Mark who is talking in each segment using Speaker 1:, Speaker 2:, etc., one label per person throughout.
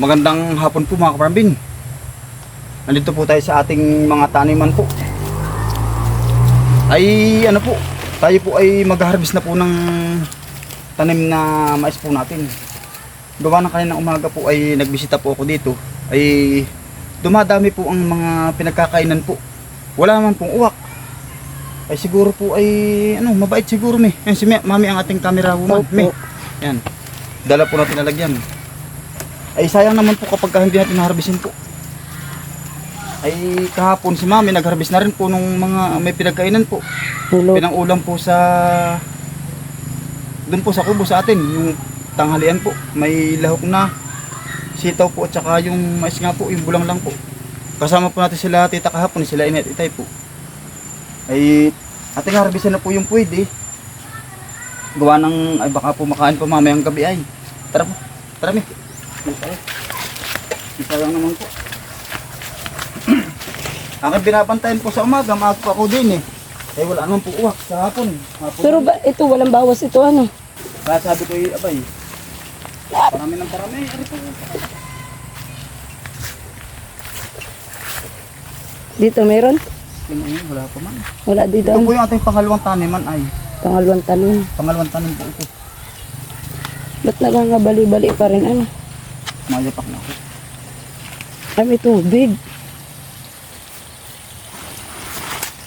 Speaker 1: Magandang hapon po mga kaparambin. Nandito po tayo sa ating mga taniman po. Ay ano po, tayo po ay mag-harvest na po ng tanim na mais po natin. Gawa ng kaninang umaga po ay nagbisita po ako dito. Ay dumadami po ang mga pinagkakainan po. Wala naman pong uwak. Ay siguro po ay ano, mabait siguro mi. Yan si Mi- Mami ang ating camera woman. Mi. Yan. Dala po natin lalagyan. Ay sayang naman po kapag hindi natin harvestin po. Ay kahapon si Mami nag-harvest na rin po nung mga may pinagkainan po.
Speaker 2: Hulog.
Speaker 1: Pinang-ulam po sa doon po sa kubo sa atin, yung tanghalian po. May lahok na sitaw po at saka yung mais nga po, yung bulang lang po. Kasama po natin sila tita kahapon, sila init itay po. Ay ating harvestin na po yung pwede. Gawa ng, ay baka po makain pa mamayang gabi ay. Tara po, tara mi. Isa lang naman po. Akin binabantayan po sa umaga, po ako din eh. Eh wala naman po uwak sa hapon. hapon
Speaker 2: Pero ba, ito, walang bawas ito, ano?
Speaker 1: Kaya sabi ko eh, abay. Parami ng parami. Ano po?
Speaker 2: Dito meron?
Speaker 1: Yun, ayun, wala pa man.
Speaker 2: Wala dito.
Speaker 1: Ito po yung ating pangalawang taniman ay.
Speaker 2: Pangalawang tanim.
Speaker 1: Pangalawang tanim po ito.
Speaker 2: Ba't nagkakabali-bali pa rin, ano?
Speaker 1: Mayapak na ako.
Speaker 2: Ay, may tubig.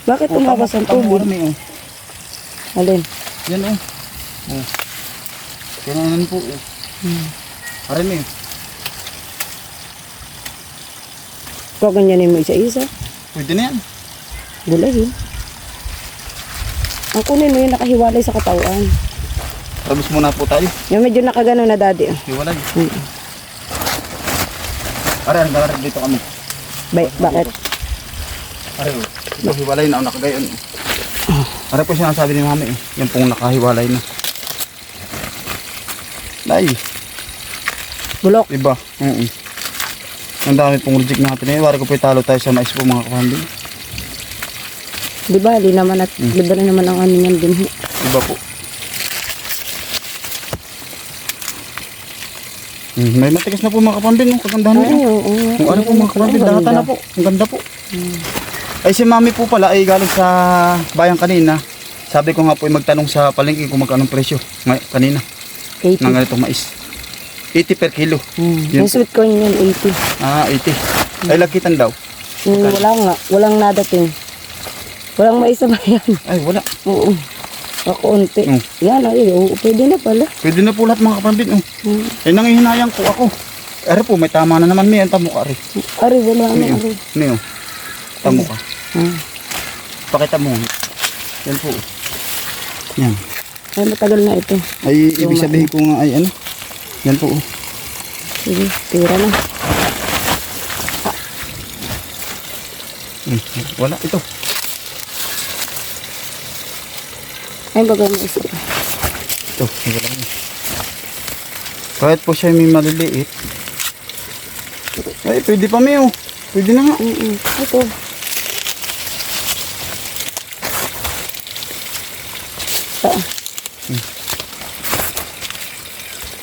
Speaker 2: Bakit tumakas ang tubig?
Speaker 1: Parami oh.
Speaker 2: Alin?
Speaker 1: Yan oh. Oh. Kailangan po oh.
Speaker 2: Hmm.
Speaker 1: Parami oh.
Speaker 2: Kung ganyanin mo isa-isa,
Speaker 1: Pwede na yan.
Speaker 2: Gulayin. Ang kunin mo yung nakahiwalay sa katawan.
Speaker 1: Harvest muna po tayo.
Speaker 2: Yung medyo nakagano na daddy. ah.
Speaker 1: Hiwalay.
Speaker 2: Hmm.
Speaker 1: Pare, ang galar dito kami.
Speaker 2: Ba- bakit?
Speaker 1: Pare oh. Ito hiwalay na oh, nakagayon. oh. Pare po sinasabi ni mami eh. Yan pong nakahiwalay na. Ay,
Speaker 2: Bulok.
Speaker 1: Iba. Oo. Ang dami pong reject natin. Eh, wari ko po talo tayo sa mais po mga kapambing.
Speaker 2: Di ba? Di naman at
Speaker 1: Hmm.
Speaker 2: libre naman ang ano yan din.
Speaker 1: Iba po. Hmm, may matigas na po mga kapambing. Oh. Kagandahan nito.
Speaker 2: oo. oo.
Speaker 1: Kung ano po mga data
Speaker 2: ganda.
Speaker 1: na po. Ang ganda po. Ay si mami po pala ay galing sa bayan kanina. Sabi ko nga po ay magtanong sa palengke kung magkano ang presyo ngay- kanina
Speaker 2: 80.
Speaker 1: ng ganitong mais. 80 per kilo. Yun
Speaker 2: Yung sweet corn yan, 80.
Speaker 1: Ah, 80. Ay lakitan daw.
Speaker 2: Yung wala nga, walang nadating. Walang mais na bayan.
Speaker 1: Ay wala.
Speaker 2: Oo. Kakunti.
Speaker 1: Mm.
Speaker 2: Yan, ay, oo, pwede na pala.
Speaker 1: Pwede na po lahat mga kapambing. Oh.
Speaker 2: Hmm.
Speaker 1: Eh nangihinayang po ako. Ere po, may tama na naman may ang tamo ka rin.
Speaker 2: Ari, wala na,
Speaker 1: Niyo.
Speaker 2: ari.
Speaker 1: Niyo. Tamo ka.
Speaker 2: Hmm.
Speaker 1: Pakita mo. Yan po. Yan.
Speaker 2: Ay, matagal na ito.
Speaker 1: Ay, ibig sabihin ko nga ay ano. Yan po. oh.
Speaker 2: Sige, tira na.
Speaker 1: Hmm, Wala, ito.
Speaker 2: Ay, baga mais ito.
Speaker 1: Ito, wala na. Kahit po siya may maliliit. Ay, pwede pa may oh. Pwede na nga.
Speaker 2: Mm-mm. Ito. Ah,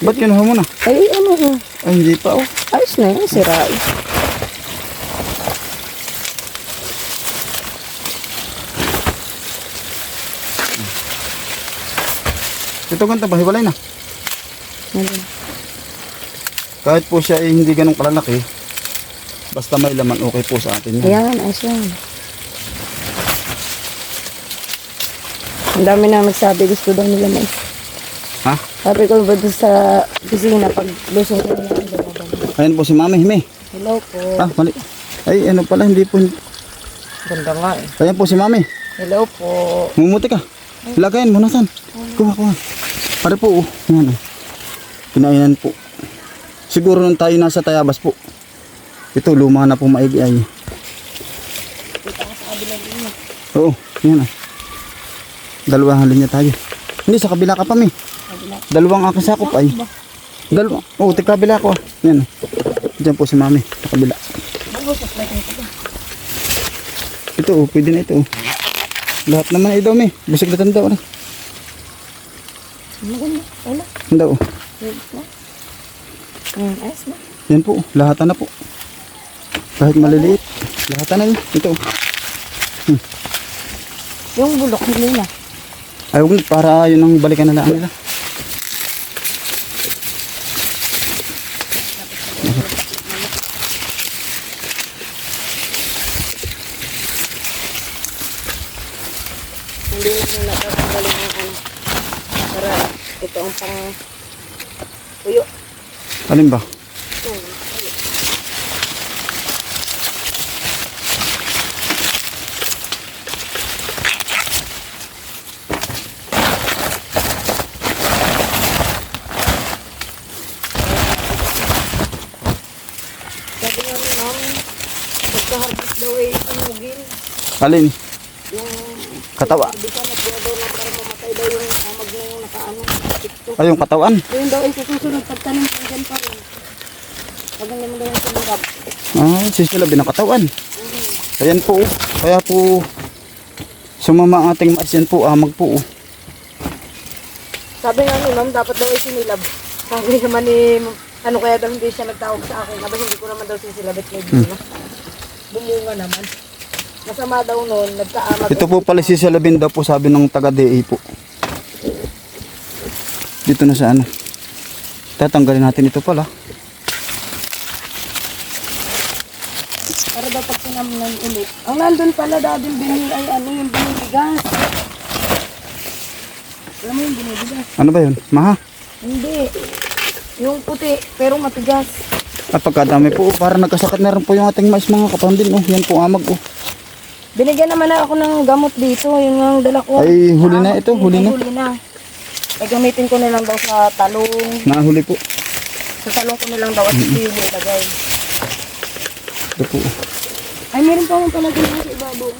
Speaker 1: Ba't kinuha mo na?
Speaker 2: ay, ano, oh.
Speaker 1: Ay, hindi pa oh.
Speaker 2: ayos na yan, sira. eh.
Speaker 1: Ito ganito ba? Hiwalay na.
Speaker 2: Ano?
Speaker 1: Kahit po siya ay hindi ganun kalalaki. Basta may laman, okay po sa atin yan.
Speaker 2: Ayan, ayos yan. Ang dami na magsabi, gusto daw nila mais.
Speaker 1: Ha?
Speaker 2: Sabi ko ba doon sa opisina, pag lusong ko na lang.
Speaker 1: Ayan po si Mami Hime.
Speaker 2: Hello po.
Speaker 1: Ah, mali. Ay, ano pala, hindi po.
Speaker 2: Ganda nga eh.
Speaker 1: Ayan po si Mami.
Speaker 2: Hello po.
Speaker 1: Mumuti ka. Lagayan mo na san. Kuha, kuha. Pare po, oh. Yan, oh. Kinainan po. Siguro nung tayo nasa Tayabas po. Ito, luma na po maigi ay. Oo, yan ah. Dalawang linya tayo. Hindi, sa kabila ka pa, mi. Dalawang aking sakop ay. Dalawa. Oo, oh, kabila ko. Yan ah. Diyan po si mami. Sa kabila. Ito, oh, pwede na ito. oh. Lahat naman ay daw, mi. Busog na tanda. Ano?
Speaker 2: Maganda. Wala.
Speaker 1: Ang daw.
Speaker 2: Hmm.
Speaker 1: Yan po, lahatan na po. Kahit maliliit, lahatan na yun. Ito.
Speaker 2: Yung bulok, hindi na.
Speaker 1: Ay, huwag para yun ang balikan na lang nila.
Speaker 2: Hindi na ano. Para ito ang pang uyo.
Speaker 1: Alin ba?
Speaker 2: Sabi nga ni ma'am, pagka-harvest daw ay sunugin.
Speaker 1: Alin?
Speaker 2: Yung
Speaker 1: Katawa.
Speaker 2: Hindi ka nagkuha daw na para mamatay daw yung amag na yung nakaano. TikTok.
Speaker 1: Ay, yung katawan.
Speaker 2: Yun daw ay susunod pagtanim ng dyan pa rin. Pag hindi mo daw yung sumirap.
Speaker 1: Ah, sisilabin ang katawan. Ayan po. oh. Kaya po, sumama ang ating mais yan po, amag po. oh.
Speaker 2: Sabi nga ni ma'am, dapat daw ay sinilab. Sabi naman ni, ano kaya daw hindi siya nagtawag sa akin. Aba hindi ko naman daw sisilabit may bunga. Bumunga naman. Masama daw noon, nagkaamag.
Speaker 1: Ito po pala sisilabin daw po sabi ng taga-DA po. Dito na sa ano. Tatanggalin natin ito pala.
Speaker 2: Para daw pag sinamnan ulit. Ang nandun pala dadin binil ay ano yung binibigas. Alam mo yung binibigas?
Speaker 1: Ano ba yun? Maha?
Speaker 2: Hindi. Yung puti, pero matigas.
Speaker 1: At pagkadami po, para nagkasakit na rin po yung ating mais mga kapandin. Oh. Yan po amag. Oh.
Speaker 2: Binigyan naman na ako ng gamot dito. Yung ang dala ko.
Speaker 1: Ay, huli na ito, huli na.
Speaker 2: Huli na. Ay, gamitin ko na lang daw sa talong.
Speaker 1: Nahuli po.
Speaker 2: Sa talong ko na lang daw at hindi yung ilagay.
Speaker 1: Ito po.
Speaker 2: Ay, meron pa akong palagay sa ibabaw.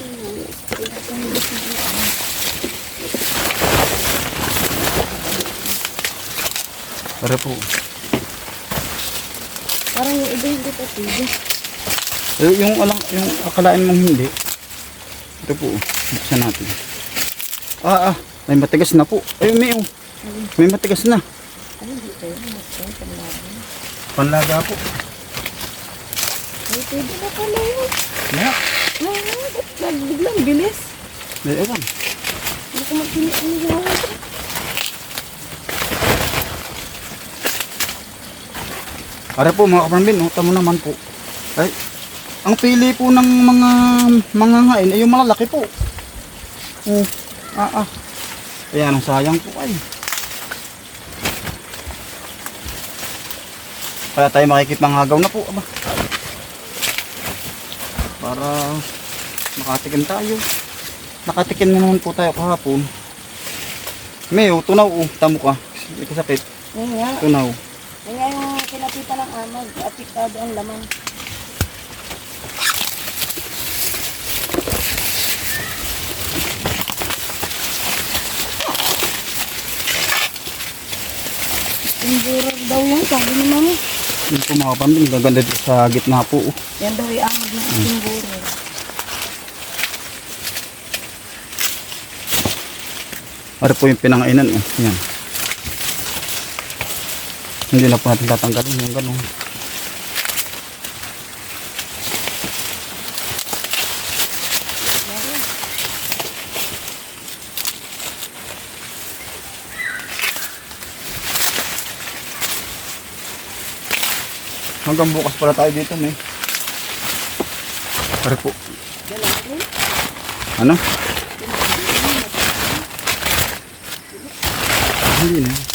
Speaker 1: Para po.
Speaker 2: Parang yung iba hindi pa pwede.
Speaker 1: Eh, yung, alang, yung akalain mong hindi. Ito po. Buksan natin. Ah, ah. May matigas na po. Ay, may, oh. May matigas na.
Speaker 2: Ano dito yun? Ito, panlaban.
Speaker 1: Panlaga po.
Speaker 2: Ay, pwede na pala yun.
Speaker 1: Yeah.
Speaker 2: Ay, bilis?
Speaker 1: May ewan.
Speaker 2: Hindi ko magpilit ang ginawa ko.
Speaker 1: Po mga kapambin, oh, tamo naman po. Ay, ang pili po ng mga mga ngain ay yung malalaki po. Oh, ah, ah. Ayan, ang sayang po ay. Kaya tayo makikipanghagaw na po, aba. Para makatikim tayo. Nakatikim na naman po tayo kahapon. May, oh, tunaw, oh, tamo ka. May kasakit,
Speaker 2: Yan nga.
Speaker 1: tunaw.
Speaker 2: Yan nga yung kinapitan ng amag. Apiktado ang laman. Timburog daw yan, sabi ni mama.
Speaker 1: Yun po mga kapambin, gaganda dito sa gitna po.
Speaker 2: Yan daw yung amag ng timburog.
Speaker 1: Ano po yung pinangainan oh. Yan. Hindi na po natin tatanggalin yung ganun. Hanggang bukas pala tayo dito, may. Pare po. Ano? Hindi na.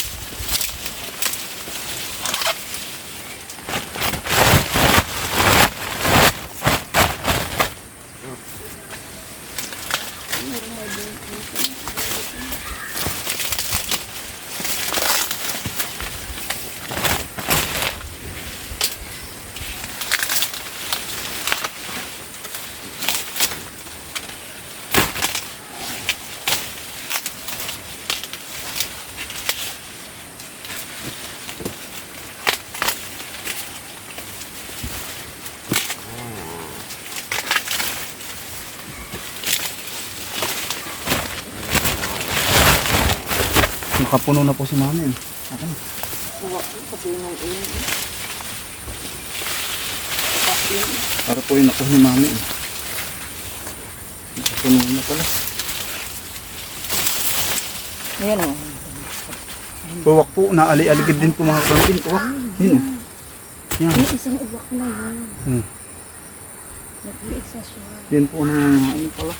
Speaker 1: Nakapuno na po si mami. Akin. Para po yung nakuha ni mami. Nakapuno na pala.
Speaker 2: Ayan o.
Speaker 1: Uwak po, naali-aligid din po mga kapambin. Uwak. Yun oh. Yan.
Speaker 2: May isang uwak na yun.
Speaker 1: Hmm.
Speaker 2: Nag-iisa siya.
Speaker 1: Yan po na ano pala.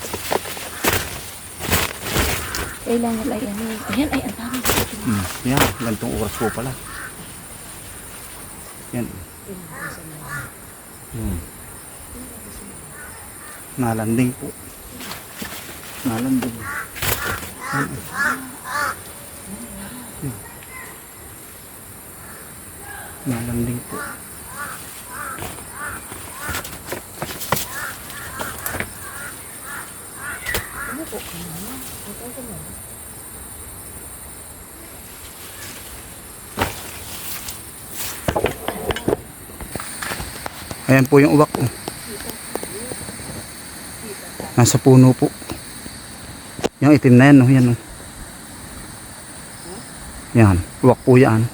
Speaker 2: Kailangan ay ano. Ayan ay ang dami.
Speaker 1: Hmm. Yan, gantong oras po pala. Yan. Hmm. Nalanding po. Nalanding. Yan. Nalanding po. Ayan po yung uwak. Oh. Nasa puno po. Yung itim na yan. Oh. Yan, oh. yan. Uwak po yan.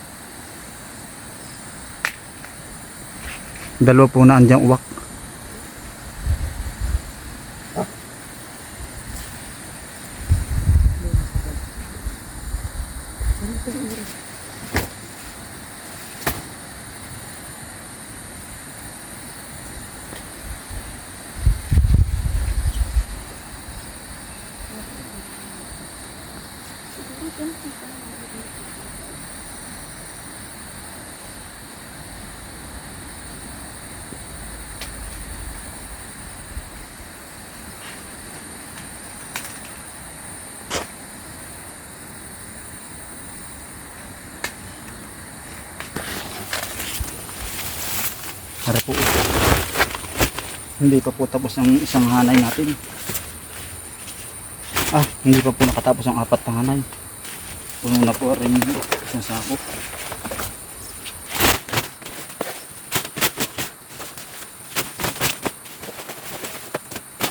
Speaker 1: Dalawa po na andyan uwak. Para po. Hindi pa po tapos ang isang hanay natin. Ah, hindi pa po nakatapos ang apat na hanay. Puno na po rin isang sako.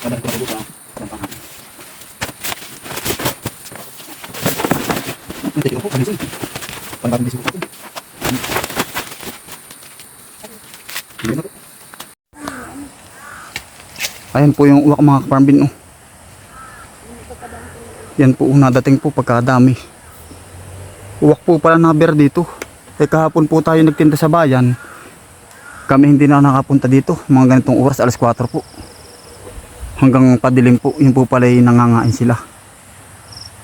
Speaker 1: Kadang ko sa pangalan. Hindi po, kanisin. Pagbagang disi ko. Ayan po yung uwak mga kaparmbin. Oh. Yan po ang nadating po pagkadami. Uwak po pala naber dito. Eh kahapon po tayo nagtinda sa bayan. Kami hindi na nakapunta dito. Mga ganitong oras, alas 4 po. Hanggang padilim po. Yun po pala yung nangangain sila.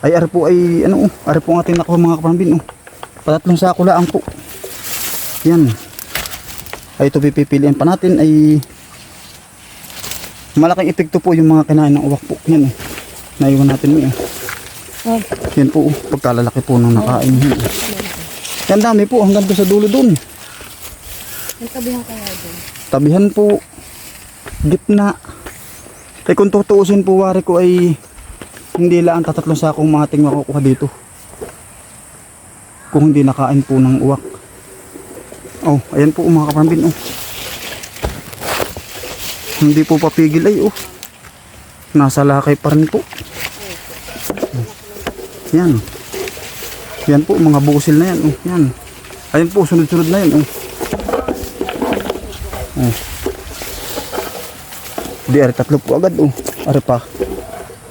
Speaker 1: Ay ari po ay ano oh. Ari po ang ating mga kaparmbin. Oh. Patatlong sako lang po. Yan. Ay ito pipipilian pa natin ay malaking epekto po yung mga kinain ng uwak po. Yan eh. Naiwan natin mo eh. Yan po, oh, pagkalalaki po ng nakain. Yan, oh. Yan dami po, hanggang doon sa dulo doon.
Speaker 2: ang tabihan kaya doon.
Speaker 1: Tabihan po, gitna. Eh kung tutuusin po, wari ko ay hindi lang tatatlong sakong mating makukuha dito. Kung hindi nakain po ng uwak. Oh, ayan po mga kapambin, oh. Hindi po papigil ay, oh. Nasa lakay pa rin po. Yan. Yan po, mga busil na yan. Oh, yan. Ayan po, sunod-sunod na yan. Oh. Oh. Di, ari tatlo po agad. Oh. Ari pa.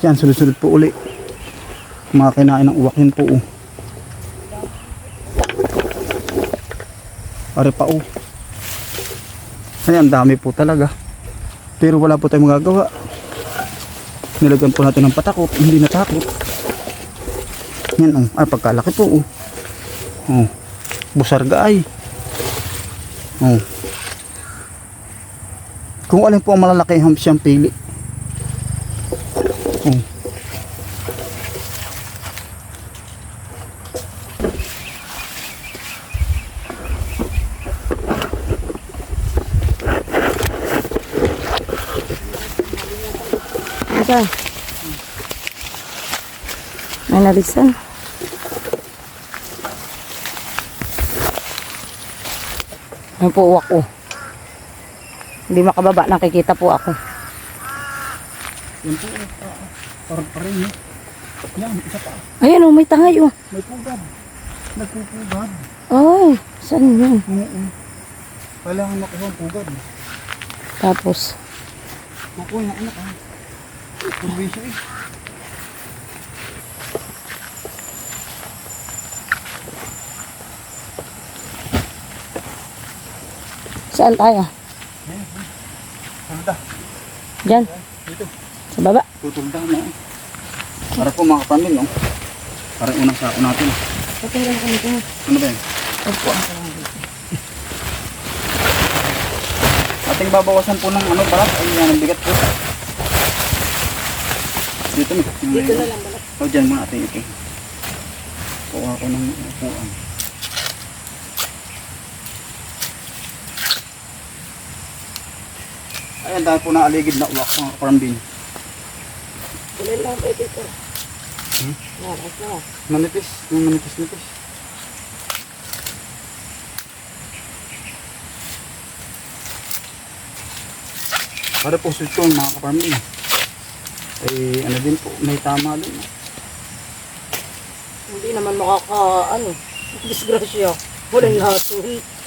Speaker 1: Yan, sunod-sunod po uli. Mga kinain ng uwak yan po. Oh. Ari pa. Oh. Ayan, dami po talaga. Pero wala po tayong magagawa. Nilagyan po natin ng patakot. Hindi natakot. Yan oh. Ay pagkalaki po oh. Oh. Busarga ay. Oh. Kung alin po ang malalaki ang siyang pili. Oh.
Speaker 2: Asa? May nalisan. Ano po uwak ko? Hindi makababa, nakikita po ako.
Speaker 1: Yan po. Oh. Parang pa rin eh. Yan, isa pa.
Speaker 2: Ayan oh, may tangay oh.
Speaker 1: May pugad. Nagpupugad.
Speaker 2: Ay, saan yun?
Speaker 1: Oo. Kailangan makuha ang pugad.
Speaker 2: Tapos,
Speaker 1: Makuha na anak ah. Purwisyo eh.
Speaker 2: Saan tayo? Diyan,
Speaker 1: Dito.
Speaker 2: sa baba.
Speaker 1: Tutulda na. Para po mga kapamilya, no? Para unang sako natin.
Speaker 2: Okay lang kami dyan.
Speaker 1: Ano ba yan?
Speaker 2: Opo.
Speaker 1: Ating babawasan po ng ano balat. Ay, yan ang bigat po. Dito mo.
Speaker 2: Dito na lang balat.
Speaker 1: O, dyan muna ating ito. Kuha ko ng upuan. Ayan, dahil po naaligid na uwak mga kaparambin.
Speaker 2: Tuloy lang po ito.
Speaker 1: Hmm?
Speaker 2: Naras na.
Speaker 1: Manipis, yung manipis-nipis. Para po sa ito mga kaparambin. Ay ano din po, may tama din.
Speaker 2: Hindi naman makaka, ano, disgrasya. Walang lason.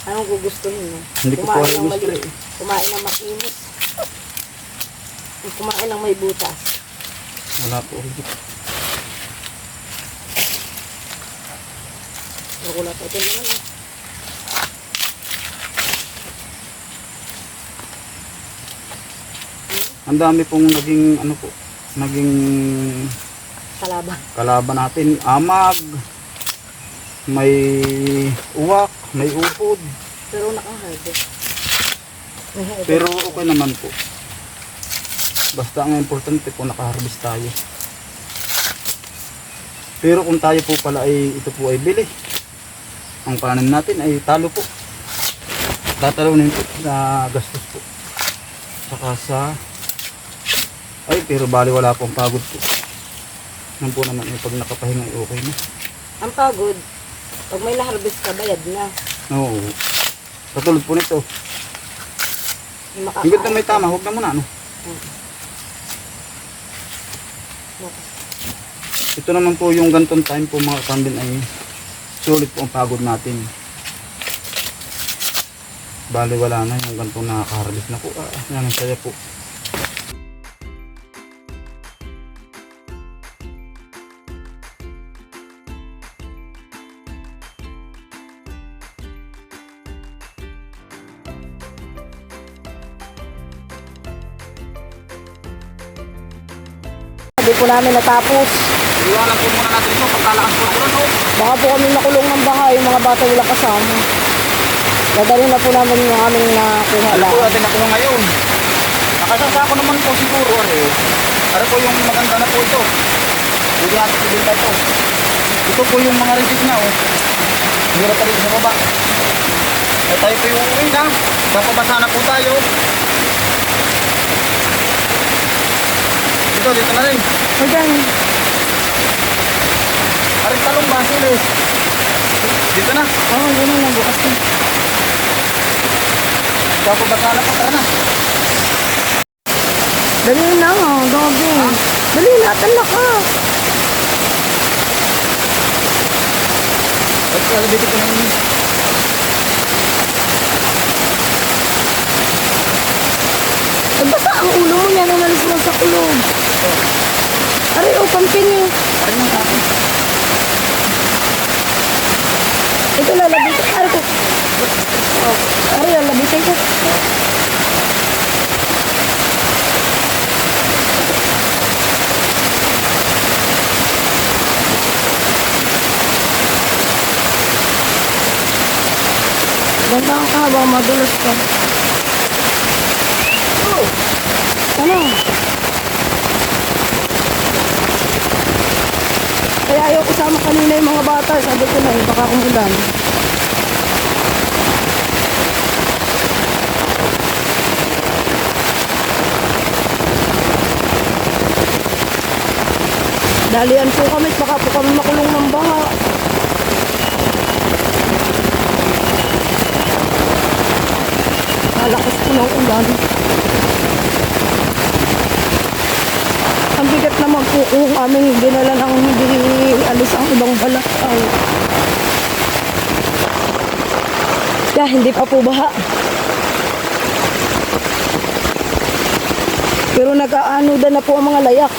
Speaker 2: Anong gugustuhin mo?
Speaker 1: Hindi ko po
Speaker 2: Kumain ng
Speaker 1: gusto eh.
Speaker 2: Kumain ng makinis. Kumain ng may butas.
Speaker 1: Wala po. Hindi po.
Speaker 2: Nakulat ito naman. eh.
Speaker 1: Ang dami pong naging ano po, naging
Speaker 2: Kalaban.
Speaker 1: kalaban natin. Amag, may uwak, may upod.
Speaker 2: Pero hardo.
Speaker 1: Pero okay naman po. Basta ang importante po nakaharvest tayo. Pero kung tayo po pala ay ito po ay bili. Ang panin natin ay talo po. Tatalunin po na gastos po. Saka sa ay pero bali wala pong pagod po. Yan po naman ay pag nakapahinga ay okay na.
Speaker 2: Ang pagod, pag may na-harvest ka, bayad na.
Speaker 1: Oo. Katulad po nito. Hinggat na may tama, huwag na muna ano. Ito naman po yung gantong time po mga kambin ay sulit po ang pagod natin. Bali wala na yung gantong nakaka-harvest na po. Ah, yan ang saya po.
Speaker 2: Hindi po namin natapos.
Speaker 1: Iwanan po muna natin ito pagkalakas po ito. No?
Speaker 2: Baka po kami nakulong ng bahay, yung mga bata wala kasama. Dadali na po namin yung aming nakuha
Speaker 1: Ano
Speaker 2: lang.
Speaker 1: po natin nakuha ngayon? Nakasasako naman po siguro. Ano, ano po yung maganda na po ito? Hindi natin ibenta ito. Ito po yung mga resist na oh. Hirap pa rin sa baba. Eh, tayo po yung uwi na. Papabasa na po tayo. Dito, dito na rin.
Speaker 2: O dyan,
Speaker 1: Aring talong ba, silis? Dito na.
Speaker 2: oh, yun lang bukas na.
Speaker 1: Papabasa na po, tara na.
Speaker 2: Dali na, oh, doggy. Dali na, tala ka.
Speaker 1: At kaya dito ko na yun.
Speaker 2: Eh, basta ang ulo mo niya nung nalis mo sa kulog. Aray, oh, pampin
Speaker 1: Aring yung akin.
Speaker 2: Ito. Aray ko. Oh, aray, lalabitin ko. Ganda ka habang madulas ka.
Speaker 1: Oh!
Speaker 2: Ano? Kaya ayaw kasama kanina yung mga bata. Sabi ko na, eh, baka umulan. Dalian po kami, baka po kami makulong ng baha. Malakas po ng ulan. Ang bigat naman po kung aming dinala ng hindi alis ang ibang balakang. Kaya hindi pa po baha. Pero nag-aano na po ang mga layak.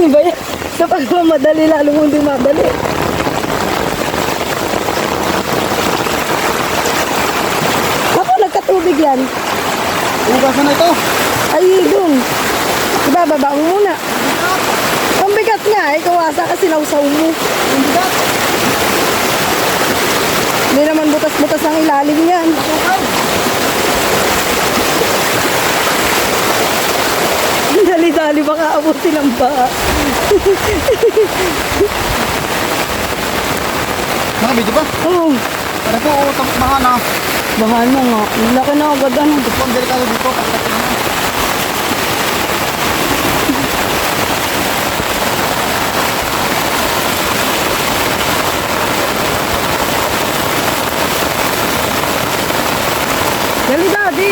Speaker 2: Ay, ba yan? Sa pagmamadali, lalong hindi madali. Ako, nagkatubig yan.
Speaker 1: Ugasan na ito.
Speaker 2: Ay, dun. Ibababa mo muna. Ang bigat nga, eh. Kawasa kasi nausaw mo.
Speaker 1: Ang bigat.
Speaker 2: Hindi naman butas-butas ang ilalim yan. Dali-dali baka abutin ang baha.
Speaker 1: Mga video ba?
Speaker 2: Oh,
Speaker 1: Ano po, oh, tapos maha na.
Speaker 2: baha na nga. Ang laki na agad ano.
Speaker 1: Ito po ang delikado dito.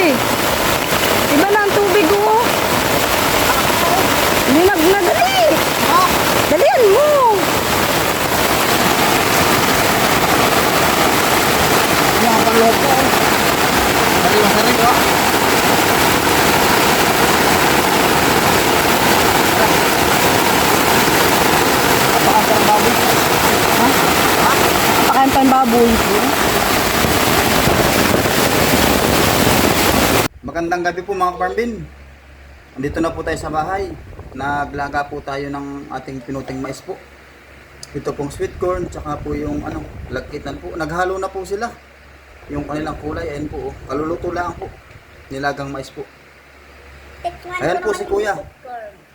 Speaker 2: Dali, daddy. Iba na ang tubig oh. Hindi nag nadali. Dalian mo.
Speaker 1: Mga kaloko. Naliwas na rin ko. Napakasang baboy.
Speaker 2: Pakantan baboy.
Speaker 1: Magandang gabi po mga kaparmbin. Andito na po tayo sa bahay. Naglaga po tayo ng ating pinuting mais po. Ito pong sweet corn, tsaka po yung ano, lagkitan po. Naghalo na po sila. Yung kanilang kulay, ayun po. Oh. Kaluluto lang po. Nilagang mais po.
Speaker 3: Tikman
Speaker 1: Ayan po si Kuya.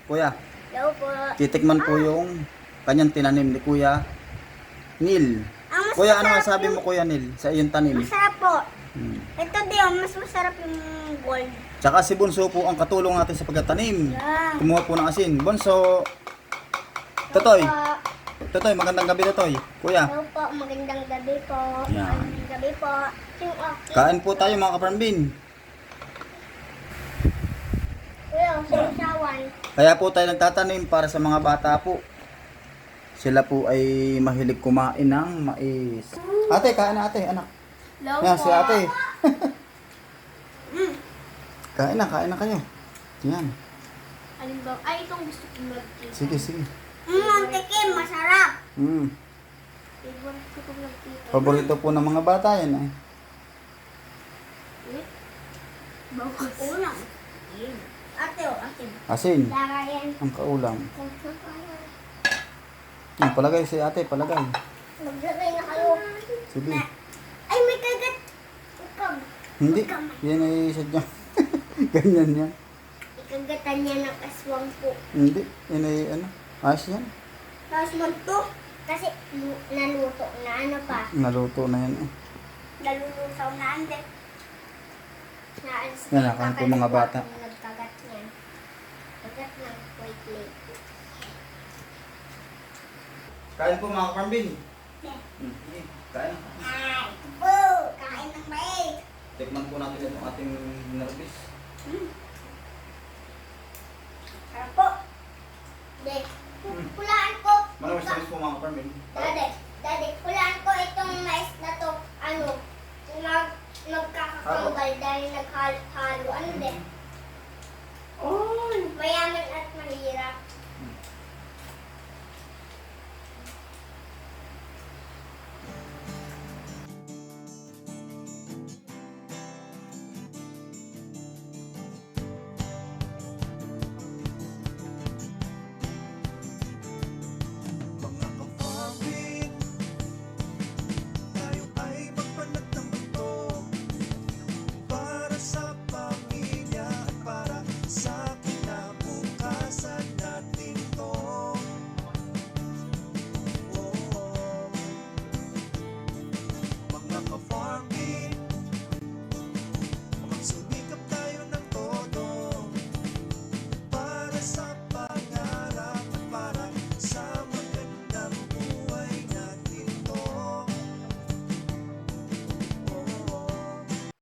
Speaker 1: Kuya,
Speaker 3: Hello po.
Speaker 1: titikman po yung kanyang tinanim ni Kuya Neil.
Speaker 3: Ang
Speaker 1: Kuya, ano
Speaker 3: masarap
Speaker 1: masabi mo Kuya Neil sa iyong tanim?
Speaker 3: Masarap po.
Speaker 1: Hmm.
Speaker 3: Ito din, mas masarap yung gold.
Speaker 1: Tsaka si Bunso po ang katulong natin sa pagtatanim.
Speaker 3: Yeah.
Speaker 1: Kumuha po ng asin. Bunso, Totoy. Totoy, magandang gabi Totoy. Kuya,
Speaker 3: Hello po, magandang gabi po.
Speaker 1: Yan.
Speaker 3: Magandang gabi po. Yung okay.
Speaker 1: kain po tayo mga kaparambin.
Speaker 3: Kuya, sawan.
Speaker 1: Kaya po tayo nagtatanim para sa mga bata po. Sila po ay mahilig kumain ng mais. Ate, kain na ate, anak.
Speaker 3: Hello
Speaker 1: Yan,
Speaker 3: po.
Speaker 1: si ate. kain na, kain na kayo. Yan.
Speaker 3: Alin ba? Ay, itong gusto kong mag-cake.
Speaker 1: Sige, sige.
Speaker 3: Mmm, ang tikim, masarap.
Speaker 1: Mm.
Speaker 3: Favorite ko.
Speaker 1: Paborito po ng mga bata yan eh.
Speaker 3: Bakit? Ulam. Ate, oh, ate.
Speaker 1: Asin,
Speaker 3: Lara yan.
Speaker 1: ang kaulam. Ang palagay si ate, palagay.
Speaker 3: Maglagay na kayo.
Speaker 1: Sige.
Speaker 3: Ay. Ukab.
Speaker 1: Hindi, yan ay sadya. Ganyan yan.
Speaker 3: Ikagatan niya ng aswang po.
Speaker 1: Hindi, yan ay ano, ayos yan.
Speaker 3: Tapos magto. Kasi lu- naluto na ano pa.
Speaker 1: Naluto na yan eh.
Speaker 3: Nalulusaw na ande. Naalis
Speaker 1: Yan, nakain po mga bata.
Speaker 3: Nagkagat niyan. Kagat ng white plate.
Speaker 1: Kain po mga kapambin.
Speaker 3: Yeah.
Speaker 1: Kain.
Speaker 3: Ay, po! Kain ng bait!
Speaker 1: Tikman po natin itong ating nervis. Mm.
Speaker 3: Sarap po. Dek, hmm. hulaan
Speaker 1: ko. Manong service po mga Carmen.
Speaker 3: Ah, dade, dade, hulaan ko itong mais na to, ano, mag, magkakakambal ah. dahil naghalo-halo. Ano mm. din? Oh. Mayaman at mahirap.